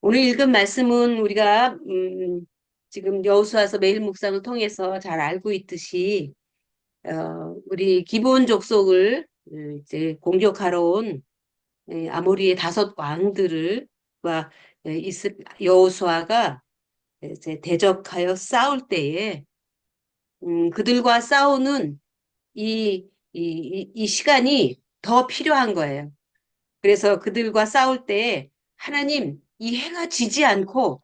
오늘 읽은 말씀은 우리가 음, 지금 여호수아서 매일 묵상을 통해서 잘 알고 있듯이 어, 우리 기본 족속을 음, 이제 공격하러 온 예, 아모리의 다섯 왕들을 과 예, 여호수아가 이제 대적하여 싸울 때에 음, 그들과 싸우는 이, 이, 이, 이 시간이 더 필요한 거예요. 그래서 그들과 싸울 때 하나님 이 해가 지지 않고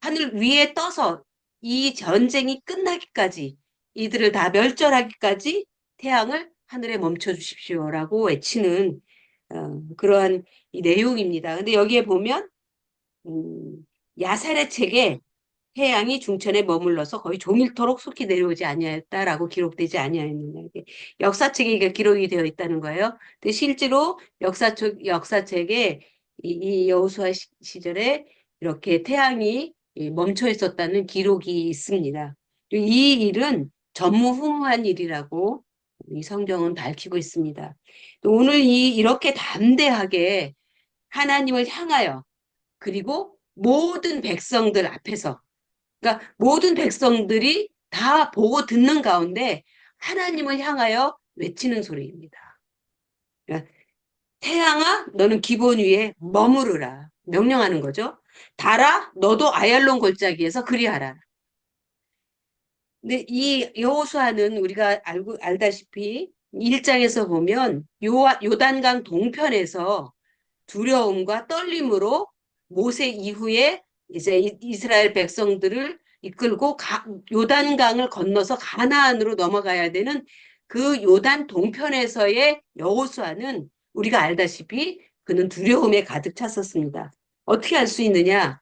하늘 위에 떠서 이 전쟁이 끝나기까지 이들을 다 멸절하기까지 태양을 하늘에 멈춰 주십시오라고 외치는 어, 그러한 이 내용입니다. 근데 여기에 보면 음, 야살의 책에 해양이 중천에 머물러서 거의 종일토록 속히 내려오지 아니하였다라고 기록되지 아니하였느냐. 역사책에 이게 기록이 되어 있다는 거예요. 근데 실제로 역사책 역사책에 이, 이 여호수아 시절에 이렇게 태양이 멈춰 있었다는 기록이 있습니다. 이 일은 전무후무한 일이라고 이 성경은 밝히고 있습니다. 오늘 이 이렇게 담대하게 하나님을 향하여 그리고 모든 백성들 앞에서 그러니까 모든 백성들이 다 보고 듣는 가운데 하나님을 향하여 외치는 소리입니다. 그러니까 태양아 너는 기본 위에 머무르라 명령하는 거죠. 달아 너도 아얄론 골짜기에서 그리하라. 근데 이 여호수아는 우리가 알고 알다시피 1장에서 보면 요, 요단강 동편에서 두려움과 떨림으로 모세 이후에 이제 이스라엘 백성들을 이끌고 가, 요단강을 건너서 가나안으로 넘어가야 되는 그 요단 동편에서의 여호수아는 우리가 알다시피 그는 두려움에 가득 찼었습니다. 어떻게 할수 있느냐?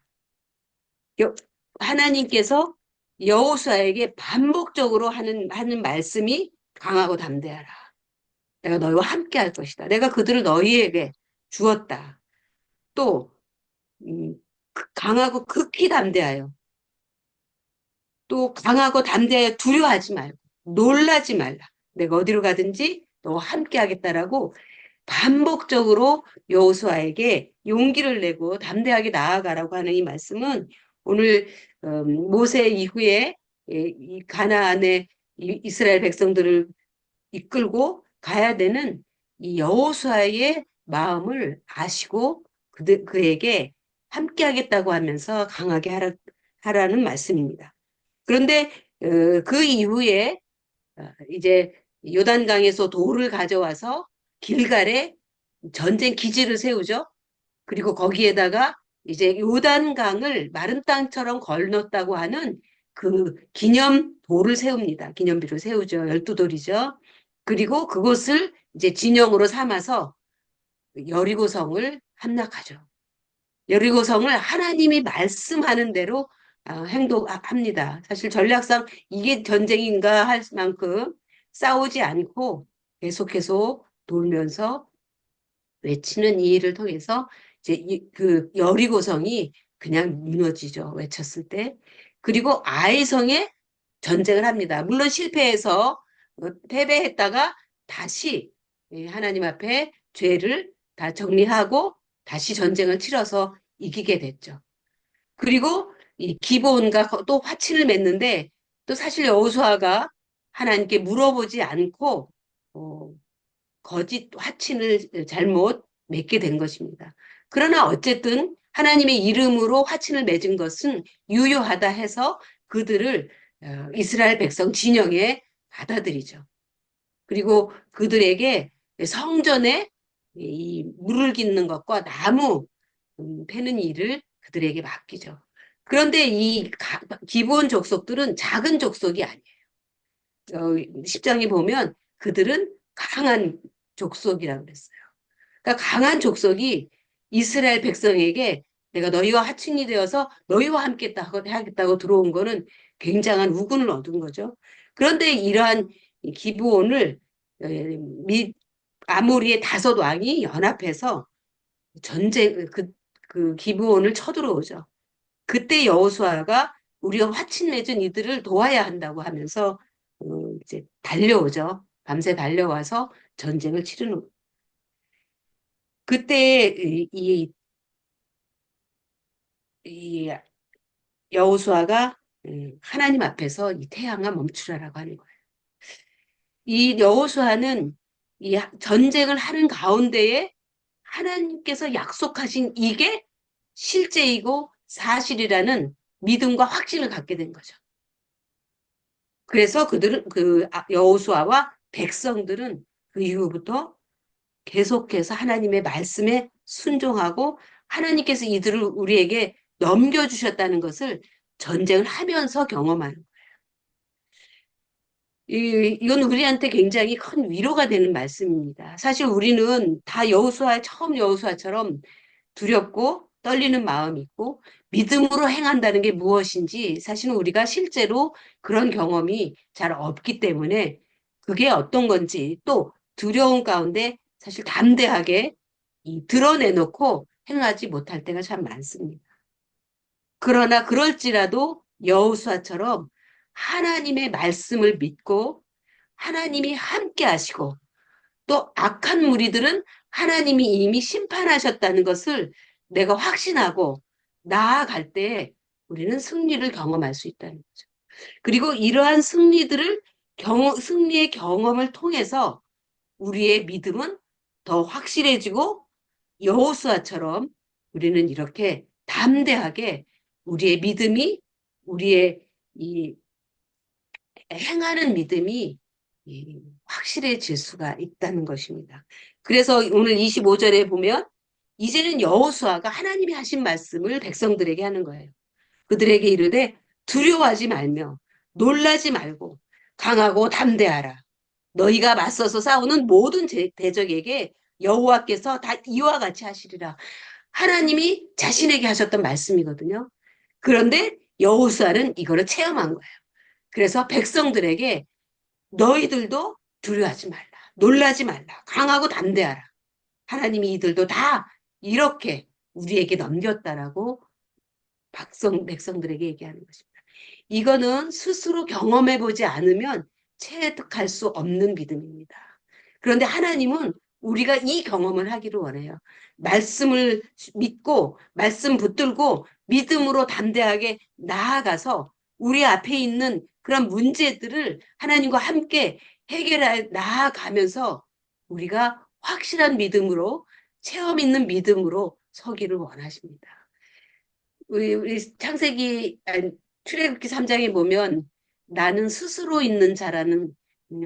하나님께서 여호수아에게 반복적으로 하는 하는 말씀이 강하고 담대하라. 내가 너희와 함께 할 것이다. 내가 그들을 너희에게 주었다. 또 음, 그 강하고 극히 담대하여 또 강하고 담대하여 두려워하지 말고 놀라지 말라. 내가 어디로 가든지 너와 함께 하겠다라고 반복적으로 여호수아에게 용기를 내고 담대하게 나아가라고 하는 이 말씀은 오늘 음, 모세 이후에 이 가나안의 이스라엘 백성들을 이끌고 가야 되는 이 여호수아의 마음을 아시고 그에게 함께 하겠다고 하면서 강하게 하라, 하라는 말씀입니다. 그런데 어, 그 이후에 어, 이제 요단강에서 돌을 가져와서 길갈에 전쟁 기지를 세우죠. 그리고 거기에다가 이제 요단강을 마른 땅처럼 걸렀다고 하는 그 기념 돌을 세웁니다. 기념비를 세우죠. 열두 돌이죠. 그리고 그곳을 이제 진영으로 삼아서 여리고성을 함락하죠. 여리고성을 하나님이 말씀하는 대로 어, 행동합니다. 사실 전략상 이게 전쟁인가 할 만큼 싸우지 않고 계속 계속 돌면서 외치는 이 일을 통해서 이제 그 여리고성이 그냥 무너지죠. 외쳤을 때. 그리고 아이성에 전쟁을 합니다. 물론 실패해서 어, 패배했다가 다시 예, 하나님 앞에 죄를 다 정리하고 다시 전쟁을 치러서 이기게 됐죠. 그리고 이 기본과 또 화친을 맺는데 또 사실 여호수아가 하나님께 물어보지 않고 어, 거짓 화친을 잘못 맺게 된 것입니다. 그러나 어쨌든 하나님의 이름으로 화친을 맺은 것은 유효하다 해서 그들을 어, 이스라엘 백성 진영에 받아들이죠. 그리고 그들에게 성전에 이 물을 깃는 것과 나무 음, 패는 일을 그들에게 맡기죠. 그런데 이 기본 족속들은 작은 족속이 아니에요. 어, 10장에 보면 그들은 강한 족속이라고 그랬어요. 그러니까 강한 족속이 이스라엘 백성에게 내가 너희와 하친이 되어서 너희와 함께 하겠다고 들어온 거는 굉장한 우군을 얻은 거죠. 그런데 이러한 기부원을 어, 아모리의 다섯 왕이 연합해서 전쟁 그, 그 기부원을 쳐들어오죠. 그때 여호수아가 우리가 화친 맺은 이들을 도와야 한다고 하면서 어, 이제 달려오죠. 밤새 달려와서 전쟁을 치르는 그때 이이 여호수아가 음, 하나님 앞에서 이 태양아 멈추라라고 하는 거예요. 이 여호수아는 이 전쟁을 하는 가운데에 하나님께서 약속하신 이게 실제이고 사실이라는 믿음과 확신을 갖게 된 거죠. 그래서 그들은 그 아, 여호수아와 백성들은 그 이후부터 계속해서 하나님의 말씀에 순종하고 하나님께서 이들을 우리에게 넘겨주셨다는 것을 전쟁을 하면서 경험하는 거예요. 이, 이건 우리한테 굉장히 큰 위로가 되는 말씀입니다. 사실 우리는 다 여호수아 처음 여호수아처럼 두렵고 떨리는 마음이 있고 믿음으로 행한다는 게 무엇인지 사실은 우리가 실제로 그런 경험이 잘 없기 때문에 그게 어떤 건지 또 두려운 가운데 사실 담대하게 이 드러내놓고 행하지 못할 때가 참 많습니다. 그러나 그럴지라도 여호수아처럼 하나님의 말씀을 믿고 하나님이 함께 하시고 또 악한 무리들은 하나님이 이미 심판하셨다는 것을 내가 확신하고 나아갈 때 우리는 승리를 경험할 수 있다는 거죠. 그리고 이러한 승리들을 경, 승리의 경험을 통해서 우리의 믿음은 더 확실해지고 여호수아처럼 우리는 이렇게 담대하게 우리의 믿음이 우리의 이 행하는 믿음이 확실해질 수가 있다는 것입니다. 그래서 오늘 25절에 보면 이제는 여호수아가 하나님이 하신 말씀을 백성들에게 하는 거예요. 그들에게 이르되 두려워하지 말며 놀라지 말고 강하고 담대하라. 너희가 맞서서 싸우는 모든 대적에게 여호와께서 다 이와 같이 하시리라. 하나님이 자신에게 하셨던 말씀이거든요. 그런데 여호수아는 이거를 체험한 거예요. 그래서 백성들에게 너희들도 두려워하지 말라. 놀라지 말라. 강하고 담대하라. 하나님이 이들도 다 이렇게 우리에게 넘겼다라고 박성, 백성들에게 얘기하는 것입니다. 이거는 스스로 경험해 보지 않으면 체득할 수 없는 믿음입니다. 그런데 하나님은 우리가 이 경험을 하기를 원해요. 말씀을 믿고 말씀 붙들고 믿음으로 담대하게 나아가서 우리 앞에 있는 그런 문제들을 하나님과 함께 해결해 나아가면서 우리가 확실한 믿음으로 체험 있는 믿음으로 서기를 원하십니다. 우리, 우리 창세기 출애굽기 3장에 보면 나는 스스로 있는 자라는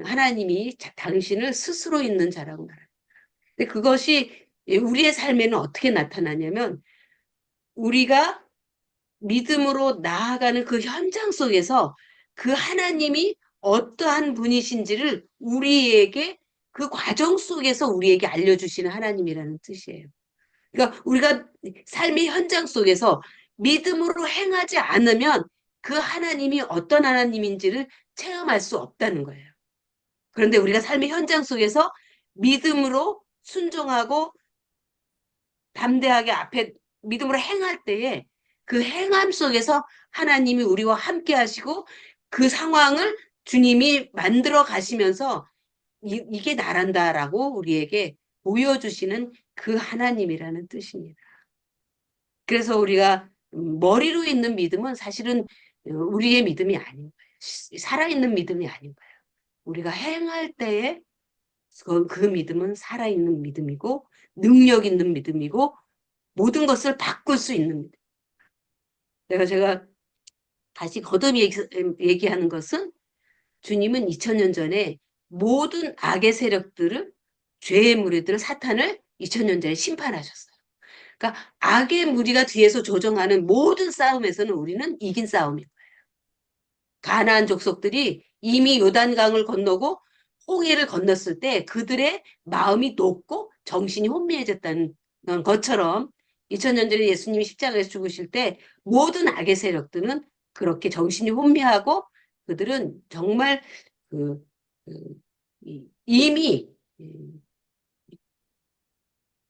하나님이 당신을 스스로 있는 자라고 말합니다. 그것이 우리의 삶에는 어떻게 나타나냐면 우리가 믿음으로 나아가는 그 현장 속에서 그 하나님이 어떠한 분이신지를 우리에게 그 과정 속에서 우리에게 알려주시는 하나님이라는 뜻이에요. 그러니까 우리가 삶의 현장 속에서 믿음으로 행하지 않으면 그 하나님이 어떤 하나님인지를 체험할 수 없다는 거예요. 그런데 우리가 삶의 현장 속에서 믿음으로 순종하고 담대하게 앞에 믿음으로 행할 때에 그 행함 속에서 하나님이 우리와 함께 하시고 그 상황을 주님이 만들어 가시면서 이, 이게 나란다라고 우리에게 보여주시는 그 하나님이라는 뜻입니다. 그래서 우리가 머리로 있는 믿음은 사실은 우리의 믿음이 아닌 거예요. 살아있는 믿음이 아닌 거예요. 우리가 행할 때에 그, 그 믿음은 살아있는 믿음이고 능력 있는 믿음이고 모든 것을 바꿀 수 있는 믿음. 내가 제가 다시 거듭 얘기, 하는 것은 주님은 2000년 전에 모든 악의 세력들을 죄의 무리들을 사탄을 2000년 전에 심판하셨어요. 그러니까 악의 무리가 뒤에서 조정하는 모든 싸움에서는 우리는 이긴 싸움인 거예요. 가나안 족속들이 이미 요단강을 건너고 홍해를 건넜을 때 그들의 마음이 높고 정신이 혼미해졌다는 것처럼 2000년 전에 예수님이 십자가에서 죽으실 때 모든 악의 세력들은 그렇게 정신이 혼미하고 그들은 정말 그, 그 이미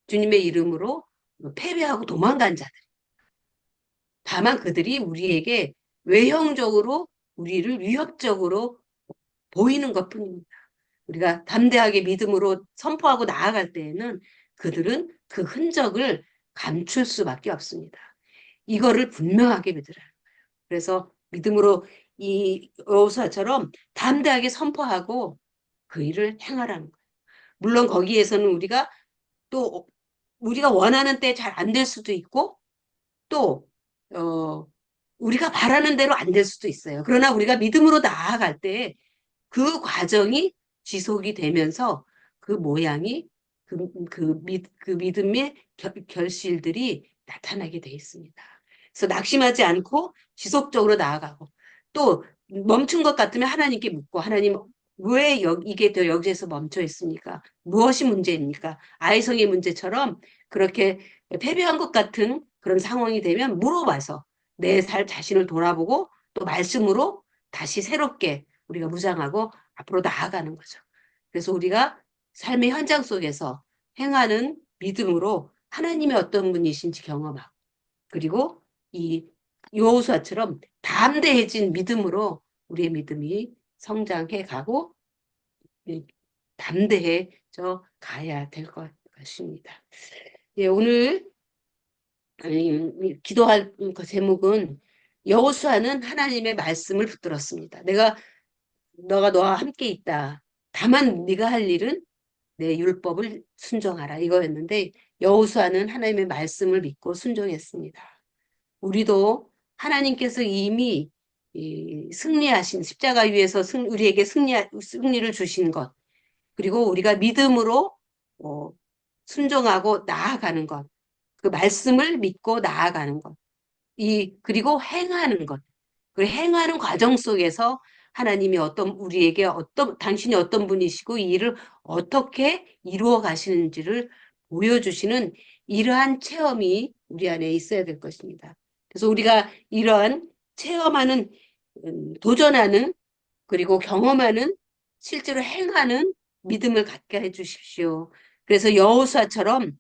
주님의 이름으로 패배하고 도망간 자들. 다만 그들이 우리에게 외형적으로 우리를 위협적으로 보이는 것 뿐입니다. 우리가 담대하게 믿음으로 선포하고 나아갈 때에는 그들은 그 흔적을 감출 수밖에 없습니다. 이거를 분명하게 믿으라. 그래서 믿음으로 이 여호수아처럼 담대하게 선포하고 그 일을 행하라는 거예요. 물론 거기에서는 우리가 또 우리가 원하는 때 잘 안 될 수도 있고 또 어, 우리가 바라는 대로 안 될 수도 있어요. 그러나 우리가 믿음으로 나아갈 때 그 과정이 지속이 되면서 그 모양이 그, 그, 믿, 그 믿음의 결, 결실들이 나타나게 돼 있습니다. 그래서 낙심하지 않고 지속적으로 나아가고 또 멈춘 것 같으면 하나님께 묻고 하나님 왜 여, 이게 더 여기에서 멈춰 있습니까? 무엇이 문제입니까? 아이성의 문제처럼 그렇게 패배한 것 같은 그런 상황이 되면 물어봐서 내 살 자신을 돌아보고 또 말씀으로 다시 새롭게 우리가 무장하고 앞으로 나아가는 거죠. 그래서 우리가 삶의 현장 속에서 행하는 믿음으로 하나님이 어떤 분이신지 경험하고 그리고 이 여호수아처럼 담대해진 믿음으로 우리의 믿음이 성장해 가고 담대해져 가야 될 것입니다. 예, 오늘 기도할 그 제목은 여호수아는 하나님의 말씀을 붙들었습니다. 내가 너가 너와 함께 있다. 다만 네가 할 일은 내 율법을 순종하라 이거였는데 여호수아는 하나님의 말씀을 믿고 순종했습니다. 우리도 하나님께서 이미 승리하신 십자가 위에서 승, 우리에게 승리, 승리를 주신 것 그리고 우리가 믿음으로 어, 순종하고 나아가는 것, 그 말씀을 믿고 나아가는 것, 이 그리고 행하는 것, 그 행하는 과정 속에서 하나님이 어떤 우리에게 어떤 당신이 어떤 분이시고 이 일을 어떻게 이루어 가시는지를 보여주시는 이러한 체험이 우리 안에 있어야 될 것입니다. 그래서 우리가 이러한 체험하는 음, 도전하는 그리고 경험하는 실제로 행하는 믿음을 갖게 해 주십시오. 그래서 여호수아처럼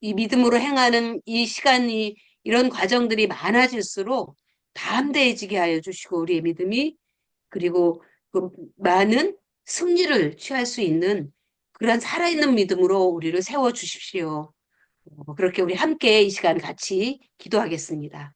이 믿음으로 행하는 이 시간이 이런 과정들이 많아질수록 담대해지게 하여 주시고 우리의 믿음이 그리고 그 많은 승리를 취할 수 있는 그런 살아있는 믿음으로 우리를 세워 주십시오. 어, 그렇게 우리 함께 이 시간 같이 기도하겠습니다.